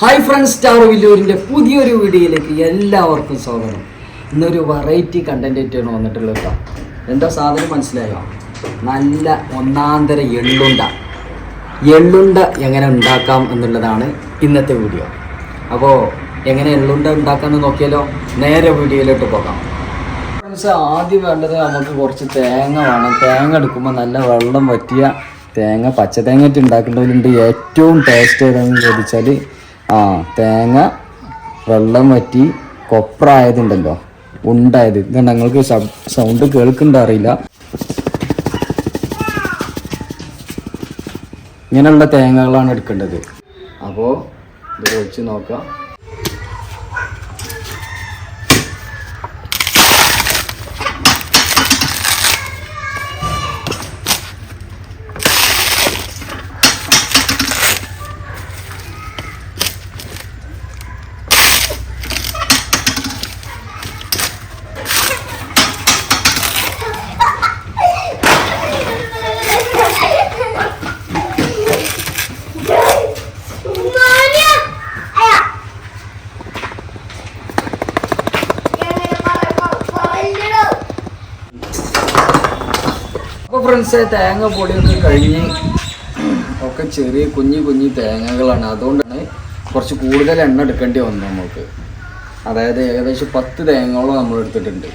Hi friends star വില്ലൂരിന്റെ പുതിയൊരു വീഡിയോയിലേക്ക് എല്ലാവർക്കും സ്വാഗതം. ഇന്നൊരു വെറൈറ്റി കണ്ടന്റ് ആയിട്ടാണ് വന്നിട്ടുള്ളത് കേട്ടോ. എന്താ സാധനം മനസ്സിലായോ? നല്ല ഒന്നാന്തര എള്ളുണ്ട. എള്ളുണ്ട എങ്ങനെ ഉണ്ടാക്കാം എന്നുള്ളതാണ് ഇന്നത്തെ വീഡിയോ. അപ്പോൾ എങ്ങനെ എള്ളുണ്ട ഉണ്ടാക്കാമെന്ന് നോക്കിയാലോ? നേരെ വീഡിയോയിലോട്ട് പോകാം. ഫ്രണ്ട്സ് ആദ്യം വേണ്ടത് നമുക്ക് കുറച്ച് തേങ്ങ വേണം. തേങ്ങ എടുക്കുമ്പോൾ നല്ല വെള്ളം പറ്റിയ തേങ്ങ പച്ച തേങ്ങ ഇട്ട് ഉണ്ടാക്കേണ്ടതിലുണ്ട് ഏറ്റവും ടേസ്റ്റ് ഏതാണെന്ന് ചോദിച്ചാൽ ആ തേങ്ങ വെള്ളം വറ്റി കൊപ്രായതുണ്ടല്ലോ. ഉണ്ടായത്. ഇത് ഞങ്ങൾക്ക് സൗണ്ട് കേൾക്കുന്നുണ്ടോ അറിയില്ല. ഇങ്ങനെയുള്ള തേങ്ങകളാണ് എടുക്കേണ്ടത്. അപ്പോൾ ഇത് ഒഴിച്ച് നോക്കാം. ഫ്രണ്ട്സ് തേങ്ങ പൊടിയൊക്കെ കഴിഞ്ഞ് ഒക്കെ ചെറിയ കുഞ്ഞു കുഞ്ഞു തേങ്ങകളാണ്. അതുകൊണ്ടാണ് കുറച്ച് കൂടുതൽ എണ്ണ എടുക്കേണ്ടി വന്നു നമുക്ക് അതായത് ഏകദേശം പത്ത് തേങ്ങകളും നമ്മൾ എടുത്തിട്ടുണ്ട്.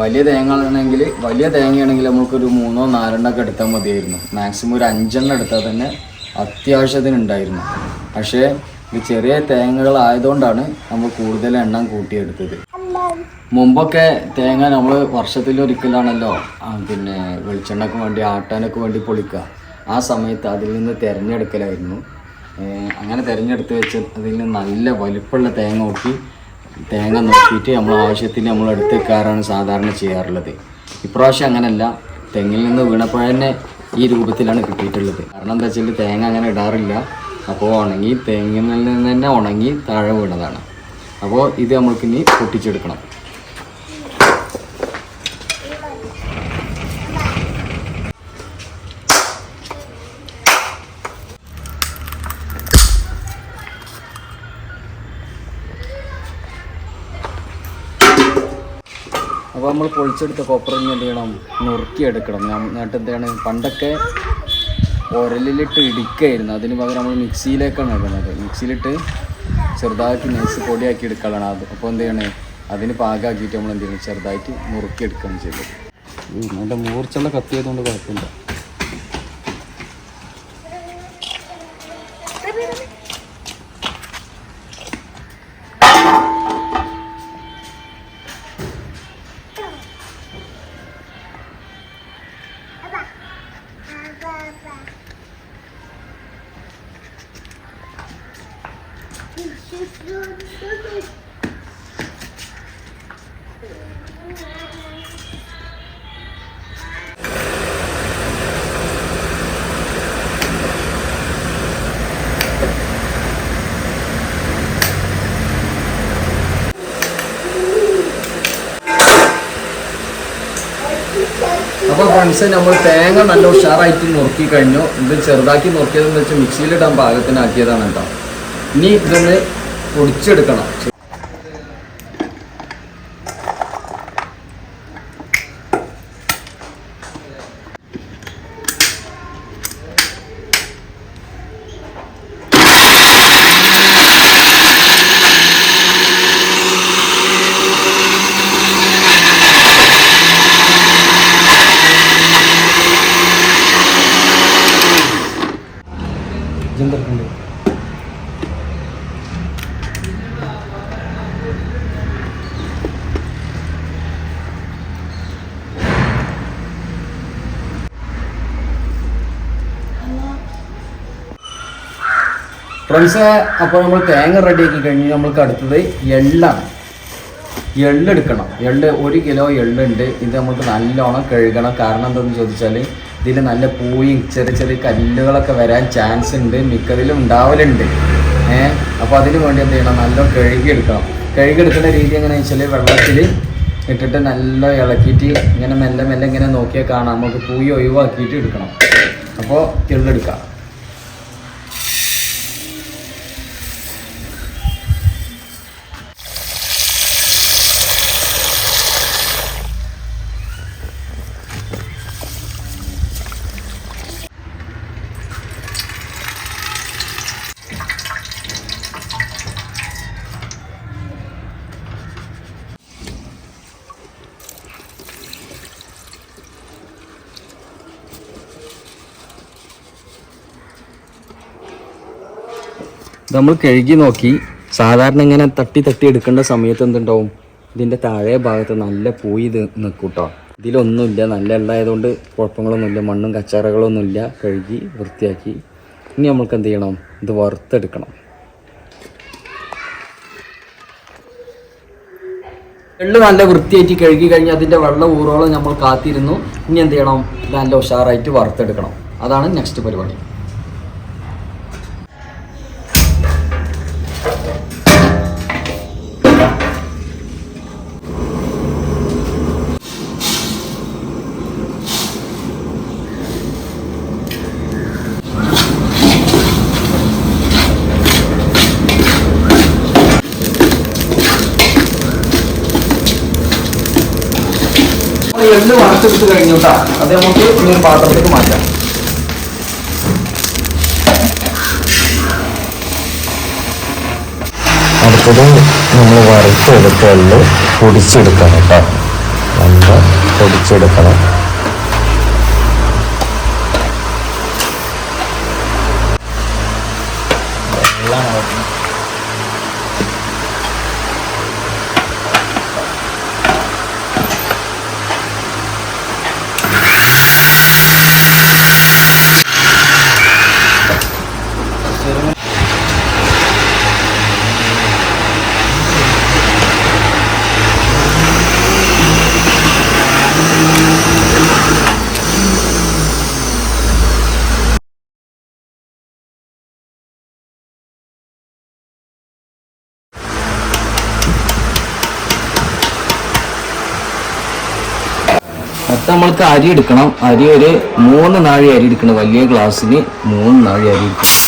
വലിയ തേങ്ങയാണെങ്കിൽ വലിയ തേങ്ങയാണെങ്കിൽ നമുക്കൊരു മൂന്നോ നാലെണ്ണമൊക്കെ എടുത്താൽ മതിയായിരുന്നു. മാക്സിമം ഒരു അഞ്ചെണ്ണം എടുത്താൽ തന്നെ അത്യാവശ്യത്തിന് ഉണ്ടായിരുന്നു. പക്ഷേ ഇത് ചെറിയ തേങ്ങകളായതുകൊണ്ടാണ് നമ്മൾ കൂടുതൽ എണ്ണം കൂട്ടിയെടുത്തത്. മുമ്പൊക്കെ തേങ്ങ നമ്മൾ വർഷത്തിൽ ഒരിക്കലാണല്ലോ പിന്നെ വെളിച്ചെണ്ണക്ക് വേണ്ടി ആട്ടാനൊക്കെ വേണ്ടി പൊളിക്കുക ആ സമയത്ത് അതിൽ നിന്ന് തിരഞ്ഞെടുക്കലായിരുന്നു. അങ്ങനെ തിരഞ്ഞെടുത്ത് വെച്ച് അതിൽ നിന്ന് നല്ല വലിപ്പമുള്ള തേങ്ങ നോക്കി തേങ്ങ നോക്കിയിട്ട് നമ്മൾ ആവശ്യത്തിന് നമ്മൾ എടുത്ത് വെക്കാറാണ് സാധാരണ ചെയ്യാറുള്ളത്. ഇപ്രാവശ്യം അങ്ങനല്ല. തെങ്ങിൽ നിന്ന് വീണപ്പോൾ തന്നെ ഈ രൂപത്തിലാണ് കിട്ടിയിട്ടുള്ളത്. കാരണം എന്താ വെച്ചാൽ തേങ്ങ അങ്ങനെ ഇടാറില്ല. അപ്പോൾ ഉണങ്ങി തെങ്ങിൽ നിന്ന് തന്നെ ഉണങ്ങി താഴെ വീണതാണ്. അപ്പോൾ ഇത് നമ്മൾക്ക് ഇനി പൊട്ടിച്ചെടുക്കണം. അപ്പോൾ നമ്മൾ പൊളിച്ചെടുത്ത കോപ്പർ ഇനി എന്ത് ചെയ്യണം? നുറുക്കിയെടുക്കണം. എന്നിട്ട് എന്താണ് പണ്ടൊക്കെ ഉരലിലിട്ട് ഇടിക്കായിരുന്നു. അതിന് പകരം നമ്മൾ മിക്സിയിലേക്കാണ് ഇടുന്നത്. മിക്സിയിലിട്ട് ചെറുതാക്കി നൈസ് പൊടിയാക്കി എടുക്കലാണ് അത്. അപ്പോൾ എന്ത് ചെയ്യണേ? അതിന് പാകമാക്കിയിട്ട് നമ്മൾ എന്ത് ചെയ്യണം? ചെറുതായിട്ട് മുറുക്കി എടുക്കുകയാണ് ചെയ്തത് നല്ല മൂർച്ചുള്ള കത്തിയതുകൊണ്ട് കുഴപ്പമില്ല. അപ്പോൾ ഫ്രണ്ട്സ് നമ്മൾ തേങ്ങ നല്ല ഉഷാറായിട്ട് നുറുക്കി കഴിഞ്ഞു. ഇത് ചെറുതാക്കി നുറുക്കിയതെന്ന് വെച്ചാൽ മിക്സിയിലിടാൻ പാകത്തിനാക്കിയതാണ് കേട്ടോ. ഇനി ഇതൊന്ന് പൊടിച്ചെടുക്കണം ഫ്രണ്ട്സ് അപ്പോൾ നമ്മൾ തേങ്ങ റെഡിയാക്കി കഴിഞ്ഞ് നമ്മൾക്ക് അടുത്തത് എള്ളാണ് എള്ളെടുക്കണം എള്ള് ഒരു കിലോ എള്ളുണ്ട് ഇത് നമുക്ക് നല്ലോണം കഴുകണം. കാരണം എന്താണെന്ന് ചോദിച്ചാൽ ഇതിൽ നല്ല പൂയും ചെറിയ ചെറിയ കല്ലുകളൊക്കെ വരാൻ ചാൻസ് ഉണ്ട്. മിക്കതിലും ഉണ്ടാവലുണ്ട്. ഏഹ് അപ്പോൾ അതിന് വേണ്ടി എന്ത് ചെയ്യണം? നല്ല കഴുകിയെടുക്കണം കഴുകിയെടുക്കുന്ന രീതി എങ്ങനെയാണെന്ന് വെച്ചാൽ വെള്ളത്തിൽ ഇട്ടിട്ട് നല്ല ഇളക്കിയിട്ട് ഇങ്ങനെ മെല്ലെ മെല്ലെ ഇങ്ങനെ നോക്കിയാൽ കാണാം. നമുക്ക് പൂയി ഒഴിവാക്കിയിട്ട് എടുക്കണം. അപ്പോൾ എള്ളെടുക്കാം നമ്മൾ കഴുകി നോക്കി സാധാരണ ഇങ്ങനെ തട്ടി തട്ടി എടുക്കേണ്ട സമയത്ത് എന്തുണ്ടാവും? ഇതിന്റെ താഴെ ഭാഗത്ത് നല്ല പോയി ഇത് നിൽക്കൂട്ടോ ഇതിലൊന്നുമില്ല നല്ല എള്ളായതുകൊണ്ട് കുഴപ്പങ്ങളൊന്നുമില്ല മണ്ണും കച്ചറകളൊന്നുമില്ല. കഴുകി വൃത്തിയാക്കി ഇനി നമ്മൾക്ക് എന്ത് ചെയ്യണം? ഇത് വറുത്തെടുക്കണം. എള്ള് നല്ല വൃത്തിയായിട്ട് കഴുകി കഴിഞ്ഞ് അതിന്റെ വെള്ളം ഊറോളം നമ്മൾ കാത്തിരുന്നു. ഇനി എന്ത് ചെയ്യണം? നല്ല ഉഷാറായിട്ട് വറുത്തെടുക്കണം. അതാണ് നെക്സ്റ്റ് പരിപാടി. കേട്ടോ അത് നമുക്ക് ഇനി ഒരു പാത്രത്തിലേക്ക് മാറ്റാം. അടുത്തത് നമ്മൾ വറുത്തെടുക്കൽ പൊടിച്ചെടുക്കണം കേട്ടോ. നമ്മൾ പൊടിച്ചെടുക്കണം. മൊത്തം നമ്മൾക്ക് അരി എടുക്കണം. അരി ഒരു മൂന്ന് നാഴി അരി എടുക്കണം. വലിയ ഗ്ലാസ്സിന് മൂന്ന് നാഴി അരി എടുക്കണം.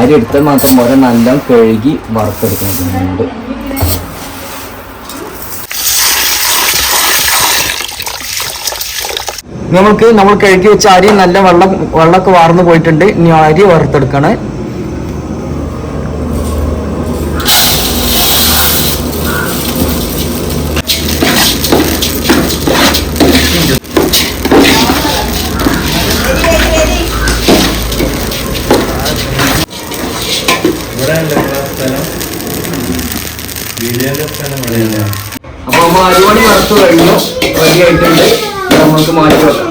അരി എടുത്താൽ മാത്രം പോരെ നല്ല കഴുകി വറുത്തെടുക്കണം നമ്മൾക്ക് നമ്മൾ കഴുകി വെച്ച അരി നല്ല വെള്ളം വെള്ളമൊക്കെ വാർന്നു പോയിട്ടുണ്ട്. ഇനി അരി വറുത്തെടുക്കണേ. അപ്പൊ നമ്മൾ അരിമണി വറുത്ത് കഴിഞ്ഞു. റെഡി ആയിട്ടുണ്ട് നമ്മൾക്ക് മാറ്റി വെക്കാം.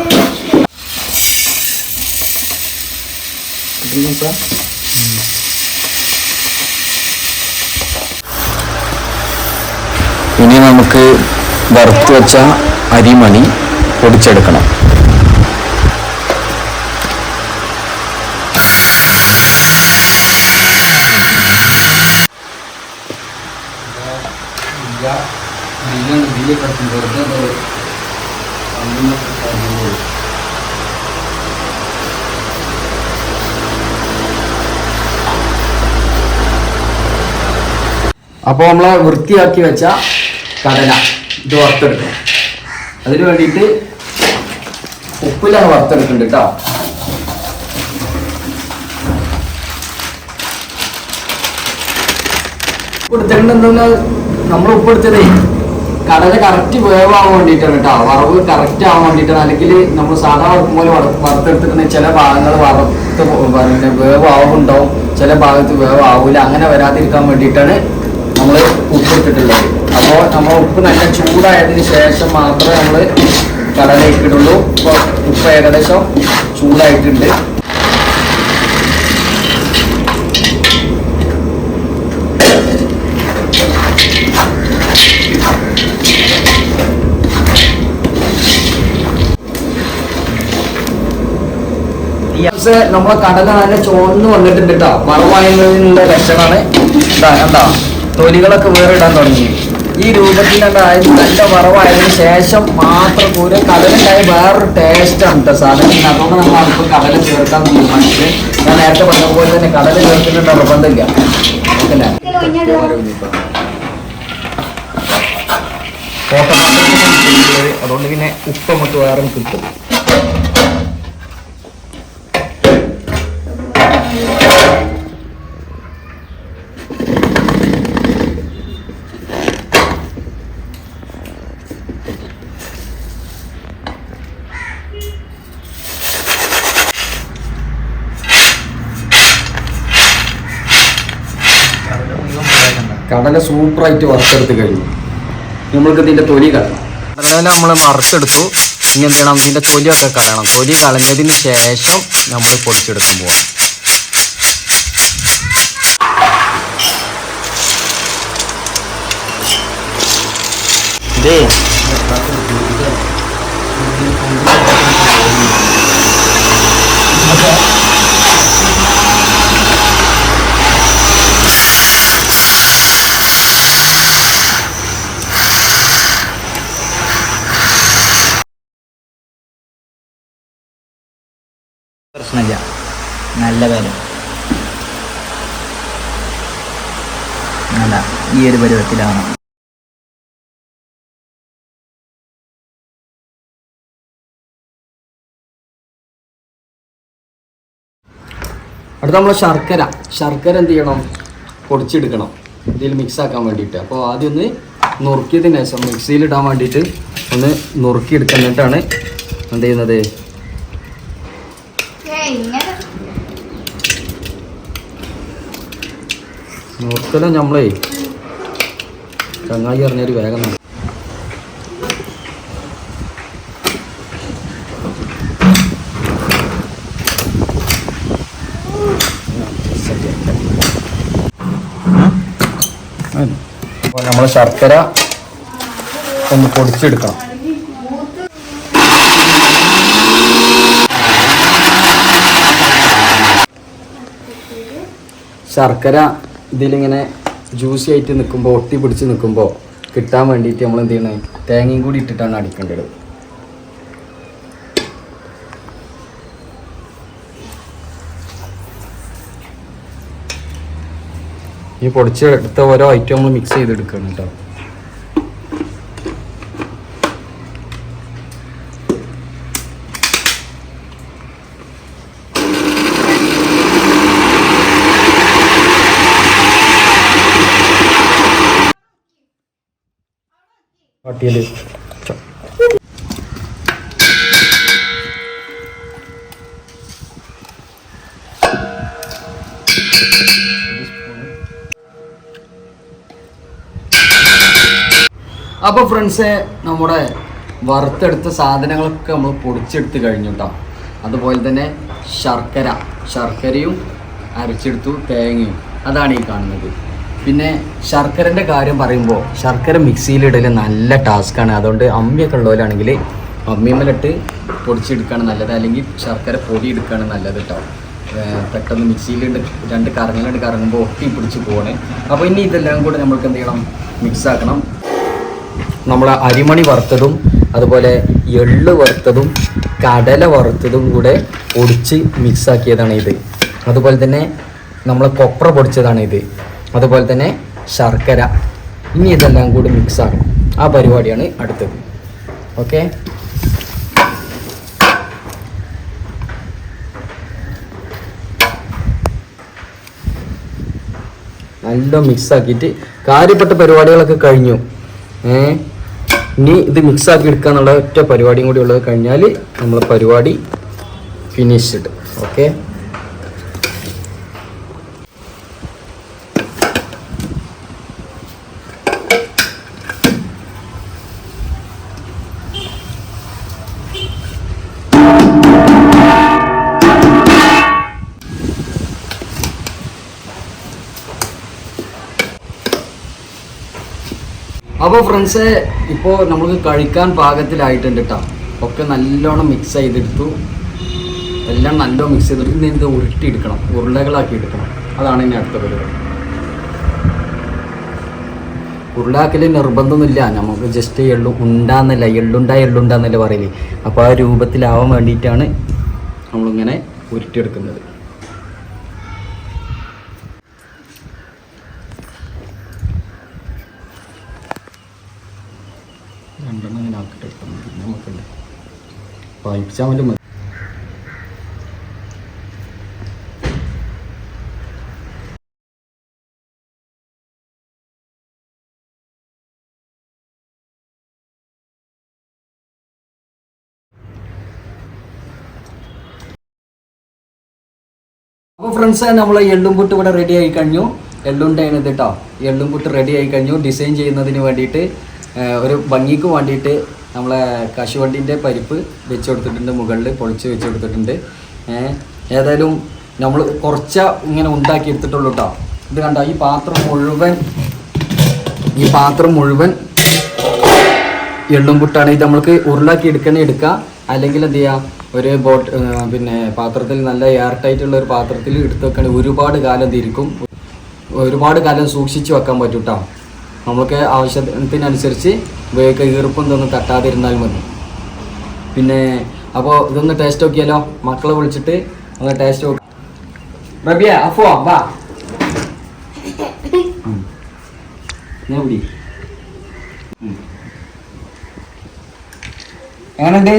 ഇനി നമുക്ക് വറുത്ത് വെച്ച അരിമണി പൊടിച്ചെടുക്കണം. ഇതിലാണ് ഇതിൽ കിടക്കുന്നത്. വെറുതെ അത് കണ്ണിനൊക്കെ കരിഞ്ഞു. അപ്പോൾ നമ്മൾ വൃത്തിയാക്കി വെച്ച കടല ഇത് വറുത്തെടുക്കണം അതിന് വേണ്ടിയിട്ട് ഉപ്പിലാണ് വറുത്തെടുക്കുന്നുണ്ട് കേട്ടോ ഉപ്പെടുത്തിട്ടുണ്ടെന്ന് നമ്മൾ ഉപ്പെടുത്തതേ. കടല കറക്റ്റ് വേവാൻ വേണ്ടിയിട്ടാണ് കേട്ടോ. വറവ് കറക്റ്റ് ആവാൻ വേണ്ടിയിട്ടാണ്. അല്ലെങ്കിൽ നമ്മൾ സാധാ വറുക്കും പോലെ വറ- ചില ഭാഗങ്ങൾ വറുത്ത് പിന്നെ വേവാവുണ്ടാവും ചില ഭാഗത്ത് വേവാവൂല. അങ്ങനെ വരാതിരിക്കാൻ വേണ്ടിയിട്ടാണ് നമ്മൾ ഉപ്പ് ഇട്ടിട്ടുള്ളത് അപ്പോൾ നമ്മൾ ഉപ്പ് നല്ല ചൂടായതിന് ശേഷം മാത്രമേ നമ്മൾ കടല ഇട്ടിട്ടുള്ളൂ ഇപ്പോൾ ഉപ്പ് ഏകദേശം ചൂടായിട്ടുണ്ട്. ദിവസം നമ്മളെ കടല നല്ല ചോർന്ന് വന്നിട്ടുണ്ട് കേട്ടോ മറവായുള്ള ലക്ഷണമാണ്. എന്താ തൊലികളൊക്കെ വേറെ ഇടാൻ തുടങ്ങി. ഈ രൂപത്തിൽ കണ്ടായത് നല്ല വറവായതിനു ശേഷം മാത്രം കൂടെ കടലുണ്ടായ വേറൊരു ടേസ്റ്റ് ആണ് കേട്ടോ സാധനം. അതുകൊണ്ട് നമ്മൾ അല്പം കടല ചേർക്കാൻ തീരുമാനിച്ചത്. ഞാൻ നേരത്തെ പറഞ്ഞ പോലെ തന്നെ കടല ചേർത്തിട്ട് നിർബന്ധമില്ല. അതുകൊണ്ട് പിന്നെ ഉപ്പ് നമുക്ക് വേറെ കിട്ടും കടല സൂപ്പറായിട്ട് വറുത്തെടുത്ത് കഴിഞ്ഞു. നമ്മൾക്ക് ഇതിന്റെ തൊലി കളയണം കടല നമ്മൾ മറുത്തെടുത്തു ഇനി എന്ത് ചെയ്യണം ഇതിന്റെ തൊലിയൊക്കെ കളയണം. തൊലി കളഞ്ഞതിന് ശേഷം നമ്മൾ പൊടിച്ചെടുക്കാൻ പോകണം ഇതേ. പ്രശ്നമില്ല. നല്ല പേരും അല്ല ഈ ഒരു പരുവത്തിലാണ്. അടുത്ത നമ്മൾ ശർക്കര. ശർക്കര എന്ത് ചെയ്യണം? പൊടിച്ചെടുക്കണം. ഇതിൽ മിക്സ് ആക്കാൻ വേണ്ടിയിട്ട്. അപ്പോൾ ആദ്യം ഒന്ന് നുറുക്കിയതിന് ശേഷം മിക്സിയിൽ ഇടാൻ വേണ്ടിയിട്ട് ഒന്ന് നുറുക്കിയെടുക്കുന്നിട്ടാണ് എന്ത് ചെയ്യുന്നത്? നുറുക്കലും നമ്മളേ ചങ്ങായി അറിഞ്ഞൊരു വേഗം നമ്മൾ ശർക്കര ഒന്ന് പൊടിച്ചെടുക്കണം. ശർക്കര ഇതിലിങ്ങനെ ജ്യൂസി ആയിട്ട് നിൽക്കുമ്പോൾ ഒട്ടി പിടിച്ച് നിൽക്കുമ്പോൾ കിട്ടാൻ വേണ്ടിയിട്ട് നമ്മൾ എന്ത് ചെയ്യണം തേങ്ങയും കൂടി ഇട്ടിട്ടാണ് അടിക്കേണ്ടത്. ഈ പൊടിച്ചെടുത്ത ഓരോ ഐറ്റം നമ്മൾ മിക്സ് ചെയ്തെടുക്കണം കേട്ടോ. പട്ടിയൽ അപ്പോൾ ഫ്രണ്ട്സേ നമ്മുടെ വറുത്തെടുത്ത സാധനങ്ങളൊക്കെ നമ്മൾ പൊടിച്ചെടുത്ത് കഴിഞ്ഞു കേട്ടോ അതുപോലെ തന്നെ ശർക്കര. ശർക്കരയും അരച്ചെടുത്തു തേങ്ങയും. അതാണ് ഈ കാണുന്നത്. പിന്നെ ശർക്കരന്റെ കാര്യം പറയുമ്പോൾ ശർക്കര മിക്സിയിലിടൽ നല്ല ടാസ്ക്കാണ് അതുകൊണ്ട് അമ്മിയൊക്കെ ഉള്ളവരാണെങ്കിൽ അമ്മിയമ്മലിട്ട് പൊടിച്ചെടുക്കുകയാണ് നല്ലത്. അല്ലെങ്കിൽ ശർക്കര പൊടി എടുക്കുകയാണ് നല്ലത് കേട്ടോ പെട്ടെന്ന് മിക്സിയിലുണ്ട് രണ്ട് കറങ്ങലുണ്ട് കറങ്ങുമ്പോൾ ഒട്ടി പിടിച്ച് പോകണേ അപ്പോൾ ഇനി ഇതെല്ലാം കൂടെ നമ്മൾക്ക് എന്ത് ചെയ്യണം? മിക്സ് ആക്കണം. നമ്മൾ അരിമണി വറുത്തതും അതുപോലെ എള്ള് വറുത്തതും കടല വറുത്തതും കൂടെ പൊടിച്ച് മിക്സാക്കിയതാണ് ഇത്. അതുപോലെ തന്നെ നമ്മൾ കൊപ്ര പൊടിച്ചതാണ് ഇത്. അതുപോലെ തന്നെ ശർക്കര. ഇനി ഇതെല്ലാം കൂടി മിക്സ് ആക്കണം. ആ പരിപാടിയാണ് അടുത്തത്. ഓക്കെ നല്ല മിക്സ് ആക്കിയിട്ട് കാര്യപ്പെട്ട പരിപാടികളൊക്കെ കഴിഞ്ഞു. ഏ? ഇനി ഇത് മിക്സ് ആക്കി എടുക്കുക എന്നുള്ള ഒറ്റ പരിപാടിയും കൂടി ഉള്ളത് കഴിഞ്ഞാൽ നമ്മൾ പരിപാടി ഫിനിഷ്ഡ് ഓക്കെ അപ്പോൾ ഫ്രണ്ട്സ് ഇപ്പോൾ നമുക്ക് കഴിക്കാൻ പാകത്തിലായിട്ടുണ്ട് കേട്ടോ ഒക്കെ നല്ലോണം മിക്സ് ചെയ്തെടുത്തു. എല്ലാം നല്ലോണം മിക്സ് ചെയ്തെടുത്ത്. ഇനി ഇത് ഉരുട്ടിയെടുക്കണം. ഉരുളകളാക്കി എടുക്കണം. അതാണ് ഇനി അടുത്ത പരിപാടി. ഉരുളാക്കൽ നിർബന്ധമൊന്നുമില്ല. നമുക്ക് ജസ്റ്റ് എള്ളു ഉണ്ടാന്നല്ല. എള്ളുണ്ട എള്ളുണ്ടാന്നല്ല പറയൽ. അപ്പോൾ ആ രൂപത്തിലാവാൻ വേണ്ടിയിട്ടാണ് നമ്മളിങ്ങനെ ഉരുട്ടിയെടുക്കുന്നത് രണ്ടെണ്ണം ഇങ്ങനെ ആക്കിയിട്ട് എടുത്താൽ മതി പിന്നെ നമുക്കുണ്ട് പൈപ്പിച്ചാൽ വേണ്ടി മതി. അപ്പോൾ ഫ്രണ്ട്സ് നമ്മൾ എള്ളും പുട്ട് ഇവിടെ റെഡി ആയി കഴിഞ്ഞു. എള്ളുണ്ടാണ് ഇത് കേട്ടോ എള്ളും പുട്ട് റെഡി ആയി കഴിഞ്ഞു. ഡിസൈൻ ചെയ്യുന്നതിന് വേണ്ടിയിട്ട് ഒരു ഭംഗിക്ക് വേണ്ടിയിട്ട് നമ്മളെ കശുവണ്ടിന്റെ പരിപ്പ് വെച്ച് കൊടുത്തിട്ടുണ്ട് മുകളിൽ പൊളിച്ച് വെച്ച് കൊടുത്തിട്ടുണ്ട് ഏതായാലും നമ്മൾ കുറച്ച ഇങ്ങനെ ഉണ്ടാക്കി എടുത്തിട്ടുള്ളൂ കേട്ടോ ഇത് കണ്ടോ ഈ പാത്രം മുഴുവൻ ഈ പാത്രം മുഴുവൻ എള്ളും പുട്ടാണ് ഇത് നമ്മൾക്ക് ഉരുളാക്കി എടുക്കണേ എടുക്കാം. അല്ലെങ്കിൽ എന്ത് ചെയ്യാം ഒരു ബോട്ട് പിന്നെ പാത്രത്തിൽ നല്ല എയർ ടൈറ്റ് ഉള്ള ഒരു പാത്രത്തിൽ എടുത്ത് വെക്കണേ. ഒരുപാട് കാലം തിരിക്കും ഒരുപാട് കാലം സൂക്ഷിച്ചു വെക്കാൻ പറ്റും കേട്ടോ നമുക്ക് ആവശ്യത്തിനനുസരിച്ച് ഉപയോഗിക്കുക ഈർപ്പം ഇതൊന്നും തട്ടാതിരുന്നാൽ മതി. പിന്നെ അപ്പോൾ ഇതൊന്ന് ടേസ്റ്റ് നോക്കിയാലോ? മക്കളെ വിളിച്ചിട്ട് ഒന്ന് ടേസ്റ്റ് നോക്കി. റബിയ അഫോ വാ. ഞാൻ എങ്ങനെയുണ്ട്?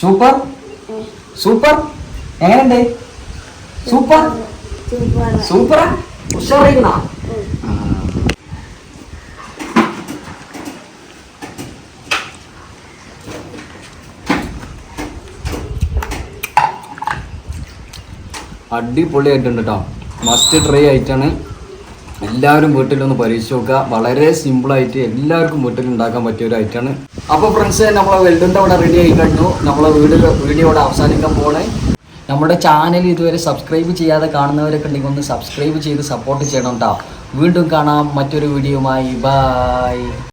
സൂപ്പർ? സൂപ്പർ? എങ്ങനെയുണ്ട്? സൂപ്പർ? സൂപ്പറാ. ഉഷാറിക്കണ അടിപൊളിയായിട്ടുണ്ട് കേട്ടോ മസ്റ്റ് ട്രൈ ആയിട്ടാണ്. എല്ലാവരും വീട്ടിലൊന്ന് പരീക്ഷിച്ച് നോക്കുക. വളരെ സിമ്പിളായിട്ട് എല്ലാവർക്കും വീട്ടിൽ ഉണ്ടാക്കാൻ പറ്റിയ ഒരു ഐറ്റാണ് അപ്പോൾ ഫ്രണ്ട്സ് നമ്മളെ വെൽഡിന്റെ അവിടെ റെഡി ആയി കഴിഞ്ഞു. നമ്മളെ വീട് വീഡിയോ അവിടെ അവസാനിക്കാൻ പോണേ നമ്മുടെ ചാനൽ ഇതുവരെ സബ്സ്ക്രൈബ് ചെയ്യാതെ കാണുന്നവരൊക്കെ ഉണ്ടെങ്കിൽ ഒന്ന് സബ്സ്ക്രൈബ് ചെയ്ത് സപ്പോർട്ട് ചെയ്യണം കേട്ടോ വീണ്ടും കാണാം മറ്റൊരു വീഡിയോയുമായി ബൈ